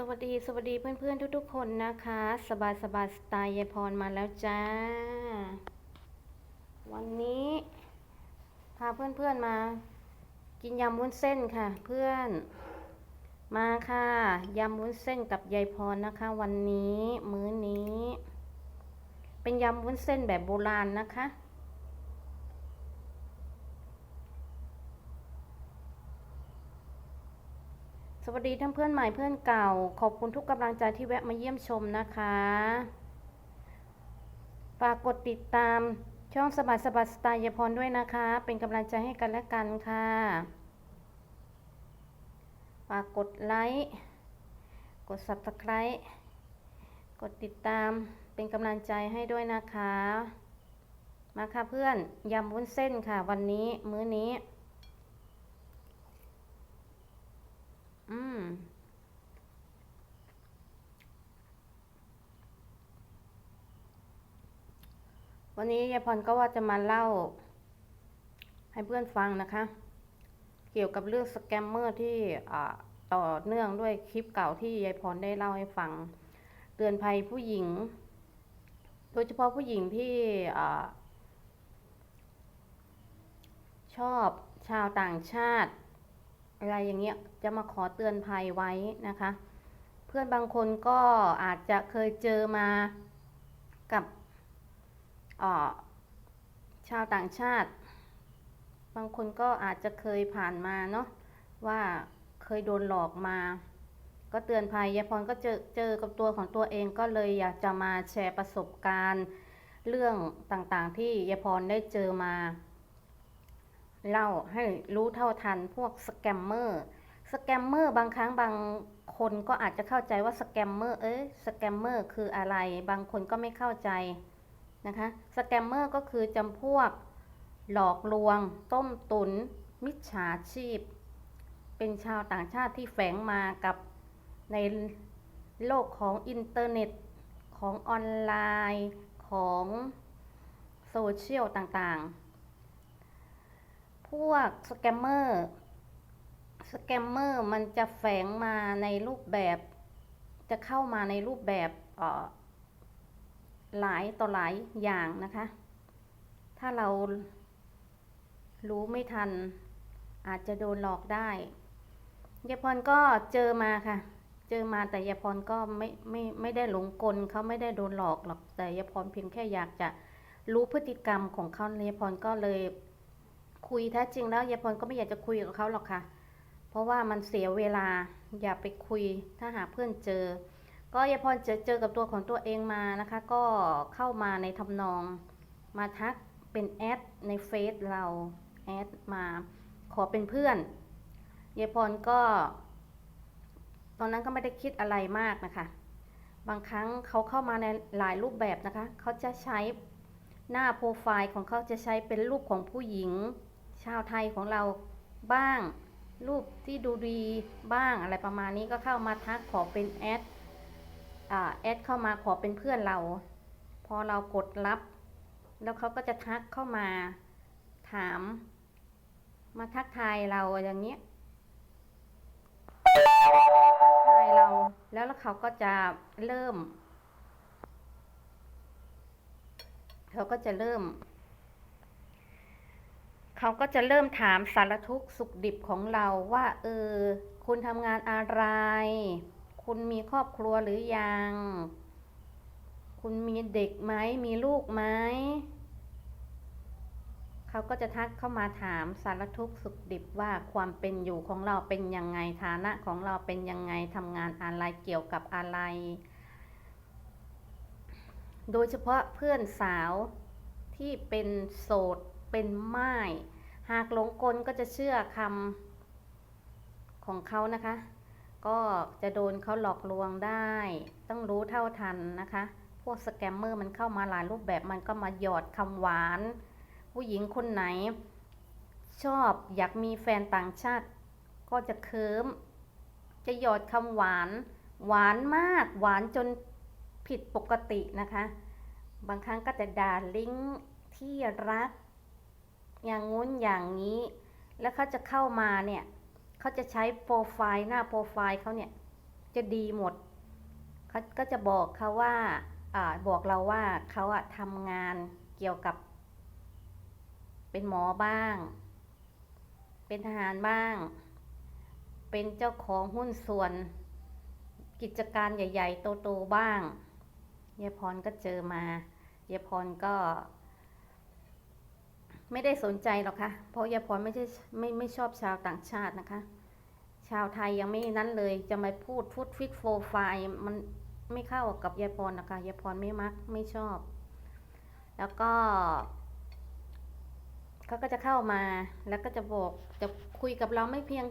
สวัสดีสวัสดีเพื่อนๆทุกๆคนนะคะ สบายสบายสไตล์ยายพรมาแล้วจ้า วันนี้พาเพื่อนๆมา กินยำวุ้นเส้นค่ะ เพื่อนมาค่ะ ยำวุ้นเส้นกับยายพรนะคะ วันนี้มื้อนี้ เป็นยำวุ้นเส้นแบบโบราณนะคะ สวัสดีทั้งเพื่อนใหม่เพื่อนเก่า ขอบคุณทุกกำลังใจที่แวะมาเยี่ยมชมนะคะฝากกดติดตามช่องสบายสบายสไตล์ยายพรด้วยนะคะ เป็นกำลังใจให้กันและกันค่ะฝากกดไลค์กด subscribe กดติดตามเป็นกำลังใจให้ด้วยนะคะ มาค่ะเพื่อนยำวุ้นเส้นค่ะ วันนี้มื้อนี้ อืมวันนี้ยายพรก็ว่าจะมาเล่า ให้เพื่อนฟังนะคะ เกี่ยวกับเรื่องสแกมเมอร์ที่ต่อเนื่องด้วยคลิปเก่าที่ยายพรได้เล่าให้ฟัง เตือนภัยผู้หญิง โดยเฉพาะผู้หญิงที่อชอบชาวต่างชาติ อะไรอย่างเงี้ยจะมาขอเตือนภัยไว้นะคะ เพื่อนบางคนก็อาจจะเคยเจอมากับออชาวต่างชาติ บางคนก็อาจจะเคยผ่านมาเนาะว่าเคยโดนหลอกมา ก็เตือนภัยยายพรก็เจอเจอกับตัวของตัวเองก็เลยอยากจะมาแชร์ประสบการณ์เรื่องต่างๆที่ยายพรได้เจอมา เล่าให้รู้เท่าทันพวกสแกมเมอร์สแกมเมอร์บางครั้งบางคนก็อาจจะเข้าใจว่าสแกมเมอร์เอ้ยสแกมเมอร์คืออะไร บางคนก็ไม่เข้าใจนะคะสแกมเมอร์ก็คือจำพวกหลอกลวง ต้มตุน มิจฉาชีพ เป็นชาวต่างชาติที่แฝงมากับในโลกของอินเทอร์เน็ตของออนไลน์ของโซเชียลต่างๆ พวกสแกมเมอร์สแกมเมอร์มันจะแฝงมาในรูปแบบ จะเข้ามาในรูปแบบหลายต่อหลายอย่างนะคะ ถ้าเรารู้ไม่ทัน อาจจะโดนหลอกได้ยายพรก็เจอมาค่ะ เจอมาแต่ยายพรก็ไม่ไม่ไม่ได้หลงกลเขาไม่ได้โดนหลอกหรอกแต่ยายพรเพียงแค่อยากจะรู้พฤติกรรมของเขายายพรก็เลย คุยแท้จริงแล้วยายพรก็ไม่อยากจะคุยกับเขาหรอกค่ะ เพราะว่ามันเสียเวลาอย่าไปคุยถ้าหาเพื่อนเจอ ก็ยายพรเจอเจอกับตัวของตัวเองมานะคะ ก็เข้ามาในทำนอง มาทักเป็นแอดในเฟซเราแอดมาขอเป็นเพื่อนยายพรก็ ตอนนั้นก็ไม่ได้คิดอะไรมากนะคะ บางครั้งเขาเข้ามาในหลายรูปแบบนะคะ เขาจะใช้หน้าโปรไฟล์ของเขาจะใช้เป็นรูปของผู้หญิง ชาวไทยของเราบ้าง รูปที่ดูดีบ้างอะไรประมาณนี้ก็เข้ามาทักขอเป็นแอดแอดเข้ามาขอเป็นเพื่อนเรา พอเรากดรับ แล้วเขาก็จะทักเข้ามาถาม มาทักทายเราอย่างเงี้ยทักทายเราแล้วแล้วเขาก็จะเริ่ม เขาก็จะเริ่ม เขาก็จะเริ่มถามสารทุกข์สุขดิบของเราว่าเออคุณทำงานอะไร คุณมีครอบครัวหรือยัง คุณมีเด็กไหมมีลูกไหมเขาก็จะทักเข้ามาถามสารทุกข์สุขดิบว่าความเป็นอยู่ของเราเป็นยังไงฐานะของเราเป็นยังไงทำงานอะไรเกี่ยวกับอะไร โดยเฉพาะเพื่อนสาวที่เป็นโสดเป็นไม่าย หากหลงกลก็จะเชื่อคำของเขานะคะ ก็จะโดนเขาหลอกลวงได้ ต้องรู้เท่าทันนะคะ พวกสแกมเมอร์มันเข้ามาหลายรูปแบบมันก็มาหยอดคำหวาน ผู้หญิงคนไหน ชอบอยากมีแฟนต่างชาติ ก็จะเคิมจะหยอดคำหวาน หวานมาก หวานจนผิดปกตินะคะ บางครั้งก็จะด่าลิงก์ที่รัก อย่างงู้นอย่างนี้ แล้วเขาจะเข้ามาเนี่ยเขาจะใช้โปรไฟล์หน้าโปรไฟล์เขาเนี่ยจะดีหมดเขาก็จะบอกเขาว่าอบอกเราว่าเขาอะทำงานเกี่ยวกับ เป็นหมอบ้าง เป็นทหารบ้าง เป็นเจ้าของหุ้นส่วน กิจการใหญ่ ๆ โต ๆ บ้างยายพรก็เจอมายายพรก็ ไม่ได้สนใจหรอกค่ะ เพราะยายพรไม่ใช่ไม่ไม่ชอบชาวต่างชาตินะคะ ชาวไทยยังไม่นั้นเลย จะมาพูดฟุตฟิตโฟไฟมันไม่เข้ากับยายพรนะคะยายพรไม่มักไม่ชอบ แล้วก็เขาก็จะเข้ามาแล้วก็จะบอกจะคุยกับเราไม่เพียง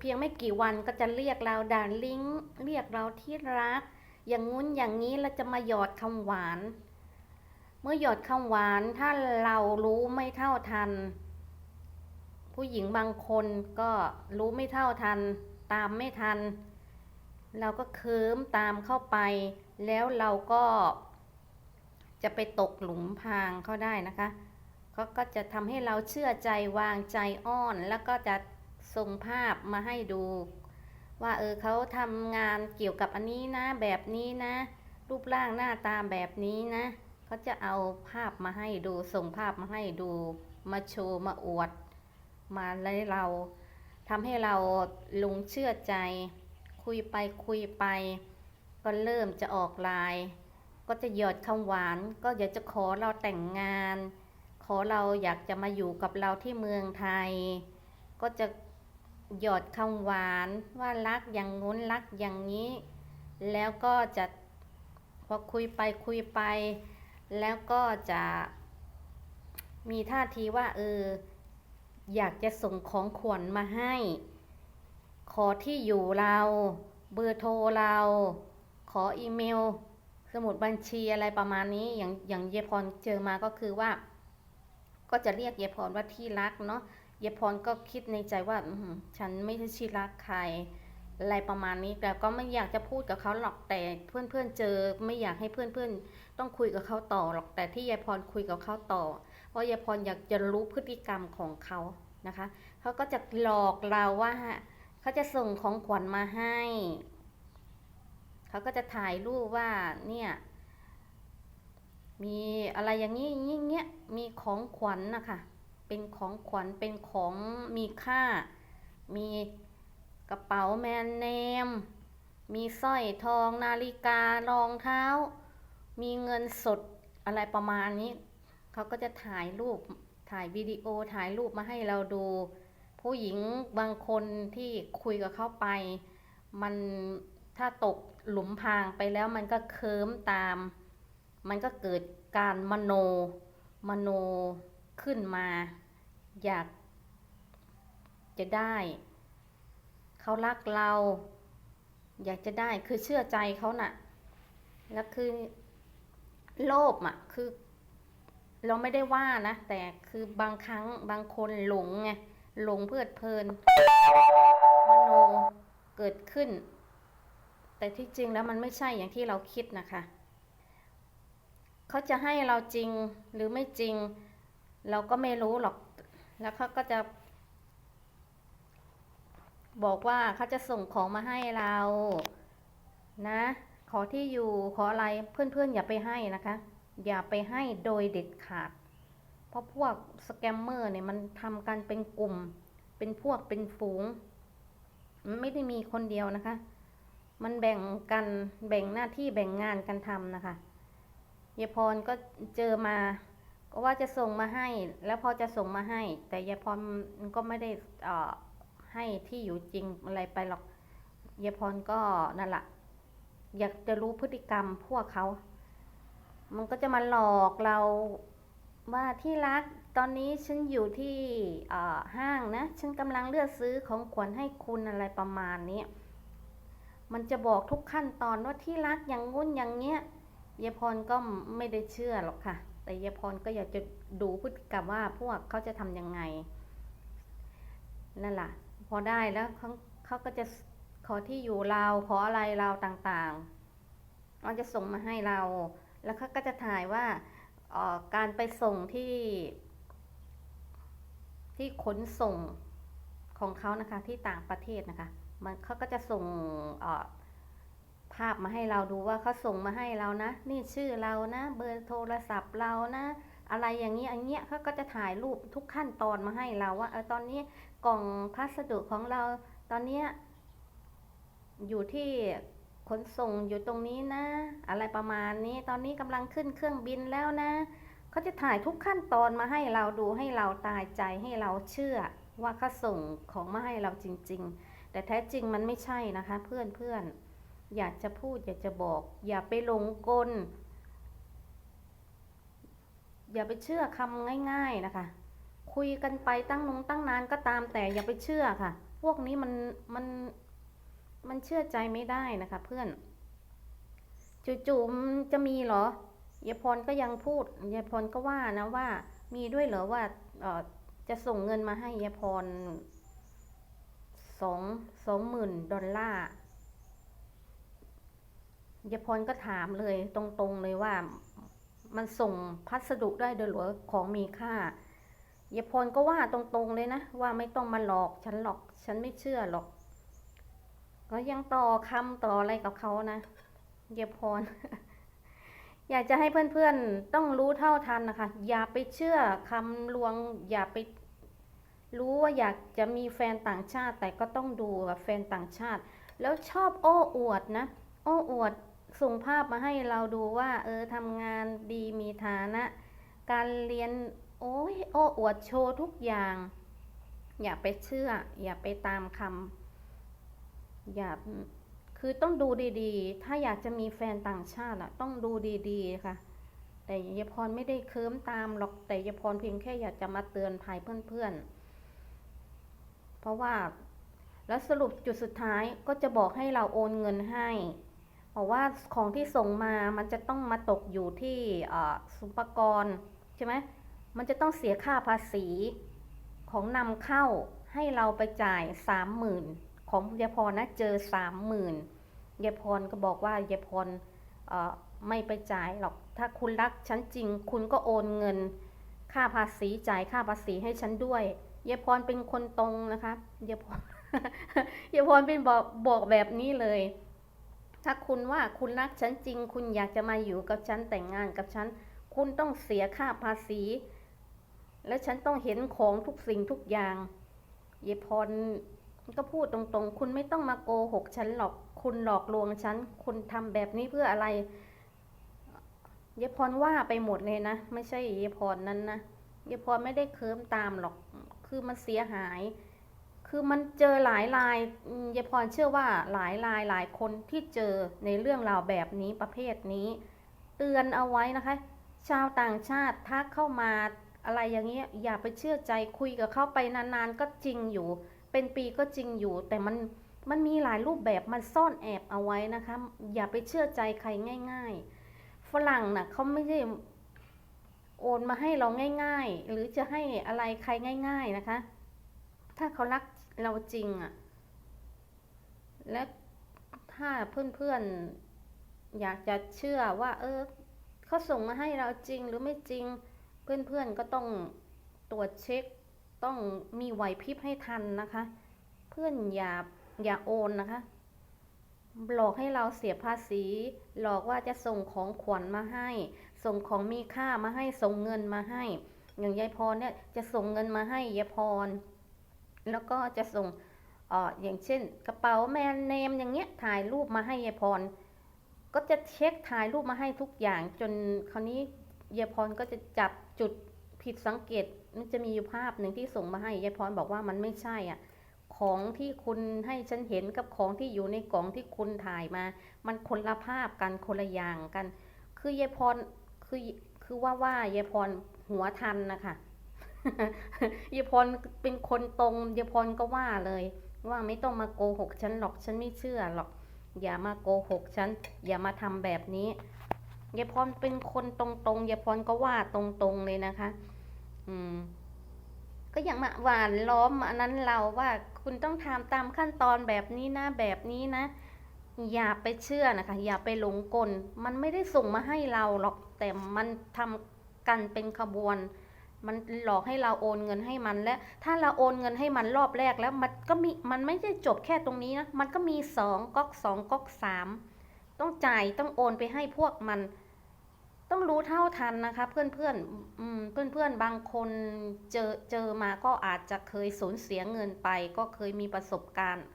เพียงไม่กี่วันก็จะเรียกเราด่าลิงเรียกเราที่รัก อย่างงู้นอย่างนี้แล้วจะมาหยอดคำหวาน เมื่อหยดคำหวานถ้าเรารู้ไม่เท่าทัน ผู้หญิงบางคนก็รู้ไม่เท่าทัน ตามไม่ทัน เราก็เคิมตามเข้าไป แล้วเราก็จะไปตกหลุมพรางเขาได้นะคะเขาก็จะทำให้เราเชื่อใจวางใจอ้อน แล้วก็จะส่งภาพมาให้ดู ว่าเออเขาทำงานเกี่ยวกับอันนี้นะ แบบนี้นะ รูปร่างหน้าตาแบบนี้นะ เขาจะเอาภาพมาให้ดูส่งภาพมาให้ดูมาโชว์มาอวด มาให้เราทำให้เราลงเชื่อใจ คุยไปคุยไป ก็เริ่มจะออกลาย ก็จะหยอดคำหวาน ก็อยากจะขอเราแต่งงาน ขอเราอยากจะมาอยู่กับเราที่เมืองไทย ก็จะหยอดคำหวานว่ารักอย่างงู้นรักอย่างนี้ แล้วก็จะพอคุยไปคุยไป แล้วก็จะมีท่าทีว่า เออ อยากจะส่งของขวัญมาให้ ขอที่อยู่เรา เบอร์โทรเรา ขออีเมล สมุดบัญชีอะไรประมาณนี้ อย่างอย่างเยพรเจอมาก็คือว่า ก็จะเรียกเยพรว่าที่รักเนาะเยพรก็คิดในใจว่าฉันไม่ใช่ที่รักใคร อะไรประมาณนี้แต่ก็ไม่อยากจะพูดกับเขาหรอกแต่เพื่อนเพื่อนๆเจอไม่อยากให้เพื่อนเพื่อนๆ ต้องคุยกับเขาต่อหรอกแต่ที่ยายพรคุยกับเขาต่อ เพราะยายพรอยากจะรู้พฤติกรรมของเขานะคะเขาก็จะหลอกเราว่าเขาจะส่งของขวัญมาให้เขาก็จะถ่ายรูปว่าเนี่ยมีอะไรอย่างนี้ยิ่งเงี้ยมีของขวัญนะคะเป็นของขวัญเป็นของมีค่ามี กระเป๋าแมนเนม มีสร้อยทองนาฬิการองเท้า มีเงินสดอะไรประมาณนี้ เขาก็จะถ่ายรูปถ่ายวิดีโอถ่ายรูปมาให้เราดู ผู้หญิงบางคนที่คุยกับเขาไป มันถ้าตกหลุมพรางไปแล้วมันก็เคิมตาม มันก็เกิดการมโน มโนขึ้นมา อยากจะได้ เขารักเรา อยากจะได้คือเชื่อใจเขาน่ะ แล้วคือโลภอะ คือ เราไม่ได้ว่านะ แต่คือบางครั้งบางคนหลงไงหลงเพลิดเพลินมโนเกิดขึ้น แต่ที่จริงแล้วมันไม่ใช่อย่างที่เราคิดนะคะเขาจะให้เราจริงหรือไม่จริง เราก็ไม่รู้หรอก แล้วเขาก็จะ บอกว่าเขาจะส่งของมาให้เรานะ ขอที่อยู่ขออะไรเพื่อนๆ อย่าไปให้นะคะ อย่าไปให้โดยเด็ดขาด เพราะพวกสแกมเมอร์เนี่ยมันทำกันเป็นกลุ่ม เป็นพวกเป็นฝูง มันไม่ได้มีคนเดียวนะคะ มันแบ่งกันแบ่งหน้าที่แบ่งงานกันทำนะคะยายพรก็เจอมาก็ว่าจะส่งมาให้ แล้วพอจะส่งมาให้ แต่ยายพรก็ไม่ได้อ่อ ให้ที่อยู่จริงอะไรไปหรอกยายพรก็นั่นแหละอยากจะรู้พฤติกรรมพวกเขา มันก็จะมาหลอกเราว่าที่รักตอนนี้ฉันอยู่ที่ห้างนะ ฉันกำลังเลือกซื้อของขวัญให้คุณอะไรประมาณนี้มันจะบอกทุกขั้นตอนว่าที่รักอย่างงุ้นอย่างเงี้ยยายพรก็ไม่ได้เชื่อหรอกค่ะ แต่ยายพรก็อยากจะดูพฤติกรรมว่าพวกเขาจะทำยังไงนั่นแหละ พอได้แล้วเขาเขาก็จะขอที่อยู่เราขออะไรเราต่างๆมันจะส่งมาให้เรา แล้วเขาก็จะถ่ายว่าออการไปส่งที่ ที่ขนส่งของเขานะคะ ที่ต่างประเทศนะคะ มันเขาก็จะส่งออภาพมาให้เราดูว่าเขาส่งมาให้เรานะ นี่ชื่อเรานะ เบอร์โทรศัพท์เรานะ อะไรอย่างนี้อันเนี้ยเขาก็จะถ่ายรูปทุกขั้นตอนมาให้เราว่าเออตอนนี้ กล่องพัสดุของเราตอนเนี้ยอยู่ที่ขนส่งอยู่ตรงนี้นะ อะไรประมาณนี้ตอนนี้กำลังขึ้นเครื่องบินแล้วนะเขาจะถ่ายทุกขั้นตอนมาให้เราดูให้เราตายใจให้เราเชื่อว่าเขาส่งของมาให้เราจริง ๆ แต่แท้จริงมันไม่ใช่นะคะ เพื่อนเพื่อนๆอยากจะพูดอยากจะบอก อย่าไปหลงกล อย่าไปเชื่อคำง่าย ๆนะคะ คุยกันไปตั้งนงตั้งนานก็ตามแต่อย่าไปเชื่อค่ะ พวกนี้มันมันมันเชื่อใจไม่ได้นะคะ เพื่อนจู่ๆมันจะมีเหรอยายพรก็ยังพูดยายพรก็ว่านะว่า มีด้วยเหรอว่าเออจะส่งเงินมาให้ยายพรสองสองหมื่นดอลลาร์ยายพรก็ถามเลยตรงๆเลยว่า มันส่งพัสดุได้ด้วยหรอของมีค่า ยายพรก็ว่าตรงๆเลยนะ ว่าไม่ต้องมาหลอกฉันหรอก ฉันไม่เชื่อหรอก ก็ยังต่อคำต่ออะไรกับเขานะยายพร อยากจะให้เพื่อนๆต้องรู้เท่าทันนะคะ อย่าไปเชื่อคำลวง อย่าไปรู้ว่าอยากจะมีแฟนต่างชาติ แต่ก็ต้องดูกับแฟนต่างชาติ แล้วชอบโอ้อวดนะ โอ้อวดส่งภาพมาให้เราดูว่า เออทำงานดีมีฐานะ การเรียน โอ้ยโอ้อวดโชว์ทุกอย่าง อย่าไปเชื่อ อย่าไปตามคำอย่าคือต้องดูดีๆ ถ้าอยากจะมีแฟนต่างชาติอะต้องดูดีๆค่ะ แต่ยายพรไม่ได้เคิมตามหรอกแต่ยายพรเพียงแค่อยากจะมาเตือนภัยเพื่อนๆ เพราะว่าแล้วสรุปจุดสุดท้ายก็จะบอกให้เราโอนเงินให้บอกว่าของที่ส่งมามันจะต้องมาตกอยู่ที่สุปกรใช่ไหม มันจะต้องเสียค่าภาษีของนำเข้าให้เราไปจ่ายสามหมื่นของยายพรนะเจอสามหมื่นยายพรก็บอกว่ายายพรไม่ไปจ่ายหรอกถ้าคุณรักฉันจริง คุณก็โอนเงิน ค่าภาษีจ่ายค่าภาษีให้ฉันด้วยยายพรเป็นคนตรงนะคะยายพรยายพรเป็นบอกบอกแบบนี้เลย ถ้าคุณว่าคุณรักฉันจริง คุณอยากจะมาอยู่กับฉันแต่งงานกับฉัน คุณต้องเสียค่าภาษี และฉันต้องเห็นของทุกสิ่งทุกอย่างยายพรก็พูดตรงๆ คุณไม่ต้องมาโกหกฉันหรอก คุณหลอกลวงฉัน คุณทำแบบนี้เพื่ออะไรยายพรว่าไปหมดเลยนะ ไม่ใช่ยายพรนั้นนะยายพรไม่ได้เคิมตามหรอก คือมันเสียหาย คือมันเจอหลายลายยายพรเชื่อว่าหลายลายหลายคนที่เจอในเรื่องราวแบบนี้ประเภทนี้ เตือนเอาไว้นะคะ ชาวต่างชาติทักเข้ามา อะไรอย่างเงี้ยอย่าไปเชื่อใจคุยกับเขาไปนานๆก็จริงอยู่ เป็นปีก็จริงอยู่ แต่มันมันมีหลายรูปแบบมันซ่อนแอบเอาไว้นะคะ อย่าไปเชื่อใจใครง่าย ๆ ฝรั่งน่ะเขาไม่ได้โอนมาให้เราง่าย ๆ หรือจะให้อะไรใครง่าย ๆนะคะ ถ้าเขารักเราจริงอะและถ้าเพื่อนๆอยากจะเชื่อว่า เออเขาส่งมาให้เราจริงหรือไม่จริง เพื่อนๆก็ต้องตรวจเช็คต้องมีไหวพริบให้ทันนะคะ เพื่อนอย่าอย่าโอนนะคะ หลอกให้เราเสียภาษี หลอกว่าจะส่งของขวัญมาให้ ส่งของมีค่ามาให้ส่งเงินมาให้ อย่างยายพรเนี่ยจะส่งเงินมาให้ยายพร แล้วก็จะส่งเอออย่างเช่น กระเป๋าแมนเนมอย่างเงี้ยถ่ายรูปมาให้ยายพร ก็จะเช็คถ่ายรูปมาให้ทุกอย่างจนคราวนี้ยายพรก็จะจับ จุดผิดสังเกตมันจะมีอยู่ภาพหนึ่งที่ส่งมาให้ยายพรบอกว่ามันไม่ใช่อะ ของที่คุณให้ฉันเห็นกับของที่อยู่ในกล่องที่คุณถ่ายมา มันคนละภาพกันคนละอย่างกัน คือยายพรคือคือว่าว่ายายพรหัวทันนะคะยายพรเป็นคนตรงยายพรก็ว่าเลย ว่าไม่ต้องมาโกหกฉันหรอกฉันไม่เชื่อหรอก อย่ามาโกหกฉันอย่ามาทำแบบนี้ ยายพรเป็นคนตรงๆยายพรก็ว่าตรงๆเลยนะคะ อืม ก็อย่างมาหวานล้อมอันนั้นเราว่าคุณต้องทำตามขั้นตอนแบบนี้นะแบบนี้นะ อย่าไปเชื่อนะคะ อย่าไปหลงกล มันไม่ได้ส่งมาให้เราหรอกแต่มันทำกันเป็นขบวน มันหลอกให้เราโอนเงินให้มันและ ถ้าเราโอนเงินให้มันรอบแรกแล้ว มันก็มีมันไม่ได้จบแค่ตรงนี้นะมันก็มีสองก๊อกสองก๊อกสาม ต้องจ่ายต้องโอนไปให้พวกมัน ต้องรู้เท่าทันนะคะ เพื่อนเพื่อนเพื่อนเพื่อนบางคนเจอเจอมาก็อาจจะเคยสูญเสียเงินไป ก็เคยมีประสบการณ์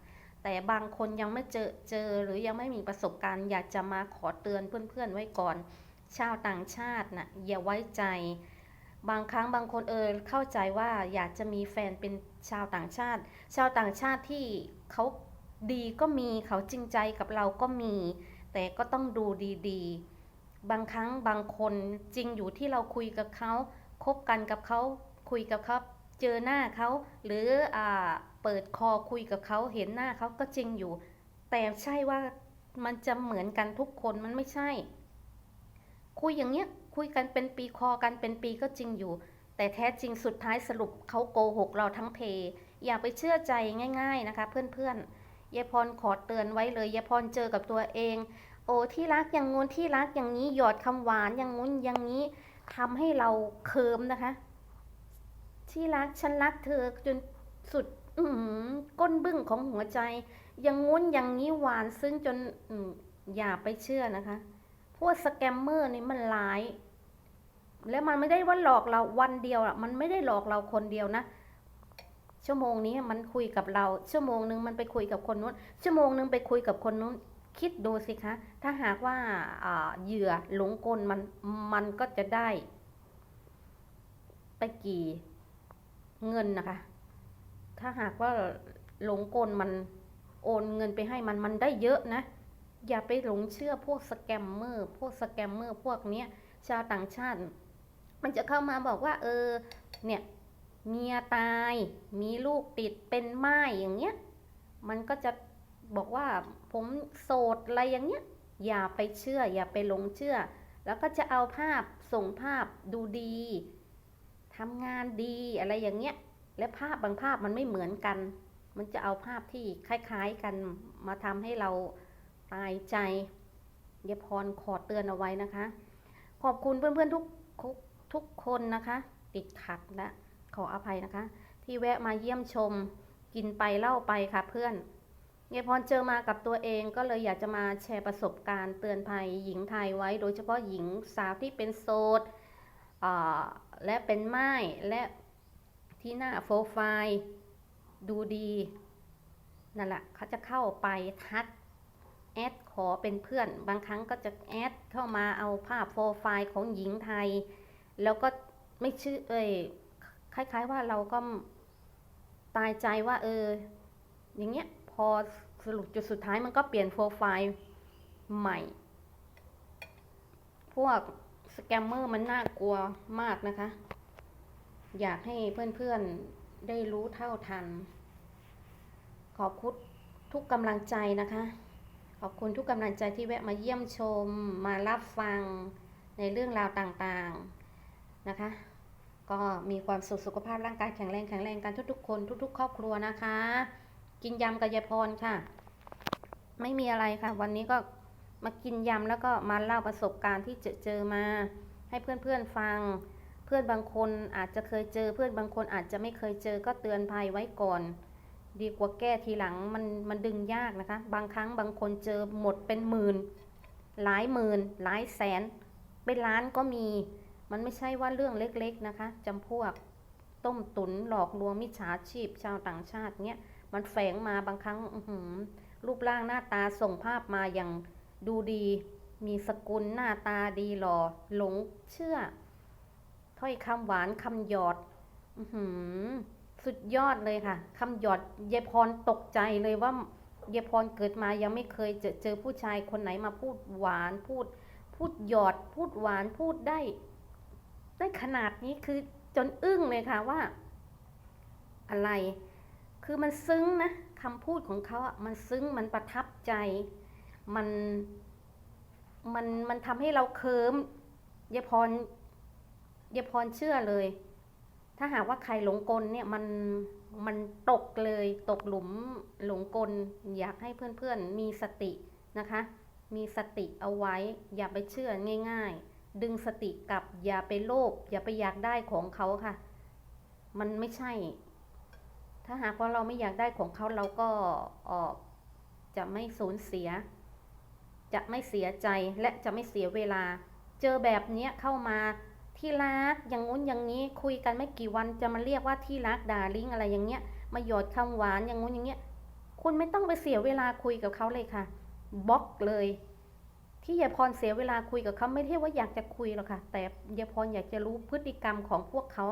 แต่บางคนยังไม่เจอเจอหรือยังไม่มีประสบการณ์ อยากจะมาขอเตือนเพื่อนๆไว้ก่อน ชาวต่างชาตินะ่ะอย่าไว้ใจบางครั้งบางคนเออเข้าใจว่าอยากจะมีแฟนเป็นชาวต่างชาติ ชาวต่างชาติที่เขาดีก็มีเขาจริงใจกับเราก็มี แต่ก็ต้องดูดีๆ บางครั้งบางคนจริงอยู่ที่เราคุยกับเขาคบกันกับเขาคุยกับเขาเจอหน้าเขาหรืออ่าเปิดคอคุยกับเขาเห็นหน้าเขาก็จริงอยู่ แต่ใช่ว่ามันจะเหมือนกันทุกคนมันไม่ใช่ คุยอย่างเงี้ยคุยกันเป็นปีคอกันเป็นปีก็จริงอยู่ แต่แท้จริงสุดท้ายสรุปเขาโกหกเราทั้งเพ อย่าไปเชื่อใจง่าย ๆนะคะ เพื่อนๆยายพรขอเตือนไว้เลยยายพรเจอกับตัวเอง โอ้ที่รักอย่างงู้นที่รักอย่างนี้หยอดคำหวานอย่างงู้นอย่างนี้ทำให้เราเคิมนะคะ ที่รักฉันรักเธอจนสุด อืก้นบึ้งของหัวใจ อย่างงู้นอย่างนี้หวานซึ้งจนอือย่าไปเชื่อนะคะ พวกสแกมเมอร์นี่มันร้าย แล้วมันไม่ได้ว่าหลอกเราวันเดียวอะมันไม่ได้หลอกเราคนเดียวนะชั่วโมงนี้มันคุยกับเรา ชั่วโมงหนึ่งมันไปคุยกับคนนู้น ชั่วโมงหนึ่งไปคุยกับคนนู้น คิดดูสิคะ ถ้าหากว่าเหยื่อหลงกลมันมันก็จะได้ ไปกี่เงินนะคะ ถ้าหากว่าหลงกลมันโอนเงินไปให้มันมันได้เยอะนะ อย่าไปหลงเชื่อพวกสแกมเมอร์พวกสแกมเมอร์พวกเนี้ยชาวต่างชาติ มันจะเข้ามาบอกว่า เออ เนี่ยเมียตาย มีลูกติดเป็นไม้อย่างเงี้ย มันก็จะ บอกว่าผมโสดอะไรอย่างเงี้ย อย่าไปเชื่อ อย่าไปหลงเชื่อ แล้วก็จะเอาภาพส่งภาพดูดีทำงานดีอะไรอย่างเงี้ย และภาพบางภาพมันไม่เหมือนกัน มันจะเอาภาพที่คล้ายๆกันมาทำให้เราตายใจยายพรขอเตือนเอาไว้นะคะ ขอบคุณเพื่อนๆทุกทุกทุกคนนะคะ ติดขัดและขออภัยนะคะ ที่แวะมาเยี่ยมชม กินไปเล่าไปค่ะเพื่อน ยายพรเจอมากับตัวเองก็เลยอยากจะมาแชร์ประสบการณ์เตือนภัยหญิงไทยไว้ โดยเฉพาะหญิงสาวที่เป็นโสดและเป็นไม้และที่หน้าโปรไฟล์ดูดีนั่นแหละเขาจะเข้าไปทักแอดขอเป็นเพื่อน บางครั้งก็จะแอดเข้ามาเอาภาพโปรไฟล์ของหญิงไทย แล้วก็ไม่ชื่อเอ่ยคล้าย ๆว่าเราก็ตายใจว่าเอออย่างเงี้ย พอสรุปจุดสุดท้ายมันก็เปลี่ยนโปรไฟล์ใหม่ พวกสแกมเมอร์มันน่ากลัวมากนะคะ อยากให้เพื่อนๆได้รู้เท่าทัน ขอบคุณทุกกำลังใจนะคะ ขอบคุณทุกกำลังใจที่แวะมาเยี่ยมชม มารับฟังในเรื่องราวต่างๆนะคะ ก็มีความสุขสุขภาพร่างกายแข็งแรงแข็งแรงกันทุกๆคนทุก ๆ ครอบครัวนะคะ กินยำกับยายพรค่ะ ไม่มีอะไรค่ะ วันนี้ก็มากินยำแล้วก็มาเล่าประสบการณ์ที่เจอเจอมา ให้เพื่อนๆฟัง เพื่อนบางคนอาจจะเคยเจอ เพื่อนบางคนอาจจะไม่เคยเจอก็เตือนภัยไว้ก่อน ดีกว่าแก้ทีหลังมันมันดึงยากนะคะ บางครั้งบางคนเจอหมดเป็นหมื่น หลายหมื่น หลายแสน เป็นล้านก็มี มันไม่ใช่ว่าเรื่องเล็กๆนะคะจำพวก ต้มตุนหลอกลวงมิจฉาชีพชาวต่างชาติเนี้ย มันแฝงมาบางครั้งรูปร่างหน้าตาส่งภาพมาอย่างดูดี มีสกุลหน้าตาดีหล่อหลงเชื่อ ถ้อยคำหวานคำหยอดอือหือสุดยอดเลยค่ะคำหยอดยายพรตกใจเลยว่ายายพรเกิดมายังไม่เคยเจอเจอผู้ชายคนไหนมาพูดหวานพูด พูดหยอด พูดหวานพูดได้ ได้ขนาดนี้คือจนอึ้งเลยค่ะว่า อะไร คือมันซึ้งนะคำพูดของเขาอะมันซึ้งมันประทับใจ มันมันมันทำให้เราเคิมยายพรยายพรเชื่อเลย ถ้าหากว่าใครหลงกลเนี่ยมันมันตกเลยตกหลุมหลงกล อยากให้เพื่อนๆมีสตินะคะ มีสติเอาไว้ อย่าไปเชื่อง่าย ๆ ดึงสติกลับอย่าไปโลภอย่าไปอยากได้ของเขาค่ะ มันไม่ใช่ ถ้าหากว่าเราไม่อยากได้ของเขาเราก็เออจะไม่สูญเสีย จะไม่เสียใจและจะไม่เสียเวลา เจอแบบเนี้ยเข้ามาที่รักอย่างงู้นอย่างนี้คุยกันไม่กี่วันจะมาเรียกว่าที่รักดาริ่งอะไรอย่างเงี้ยมาหยอดคำหวานอย่างงู้นอย่างเงี้ยคุณไม่ต้องไปเสียเวลาคุยกับเขาเลยค่ะบล็อกเลย ที่ยายพรเสียเวลาคุยกับเขาไม่ใช่ว่าอยากจะคุยหรอกค่ะ แต่ยายพรอยากจะรู้พฤติกรรมของพวกเขา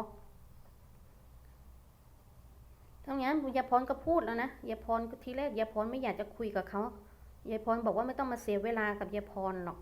ทั้งนั้นยายพรก็พูดแล้วนะยายพรทีแรกยายพรไม่อยากจะคุยกับเขายายพรบอกว่าไม่ต้องมาเสียเวลากับยายพรหรอก